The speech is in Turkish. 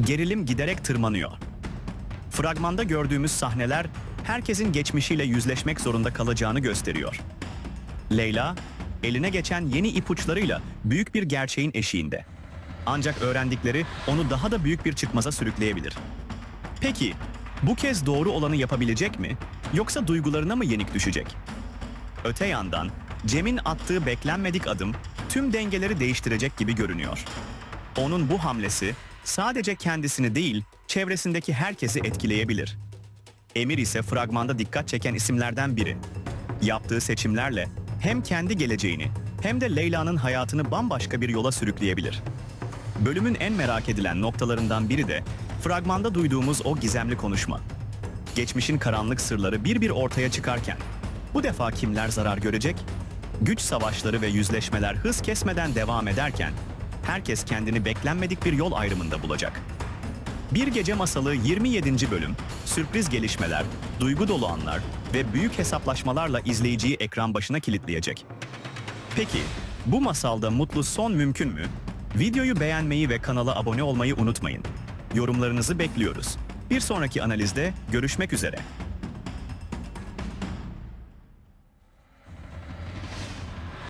gerilim giderek tırmanıyor. Fragmanda gördüğümüz sahneler herkesin geçmişiyle yüzleşmek zorunda kalacağını gösteriyor. Leyla, eline geçen yeni ipuçlarıyla büyük bir gerçeğin eşiğinde. Ancak öğrendikleri onu daha da büyük bir çıkmaza sürükleyebilir. Peki, bu kez doğru olanı yapabilecek mi? Yoksa duygularına mı yenik düşecek? Öte yandan, Cem'in attığı beklenmedik adım tüm dengeleri değiştirecek gibi görünüyor. Onun bu hamlesi sadece kendisini değil, çevresindeki herkesi etkileyebilir. Emir ise fragmanda dikkat çeken isimlerden biri. Yaptığı seçimlerle hem kendi geleceğini hem de Leyla'nın hayatını bambaşka bir yola sürükleyebilir. Bölümün en merak edilen noktalarından biri de fragmanda duyduğumuz o gizemli konuşma. Geçmişin karanlık sırları bir bir ortaya çıkarken bu defa kimler zarar görecek? Güç savaşları ve yüzleşmeler hız kesmeden devam ederken herkes kendini beklenmedik bir yol ayrımında bulacak. Bir Gece Masalı 27. bölüm, sürpriz gelişmeler, duygu dolu anlar ve büyük hesaplaşmalarla izleyiciyi ekran başına kilitleyecek. Peki, bu masalda mutlu son mümkün mü? Videoyu beğenmeyi ve kanala abone olmayı unutmayın. Yorumlarınızı bekliyoruz. Bir sonraki analizde görüşmek üzere.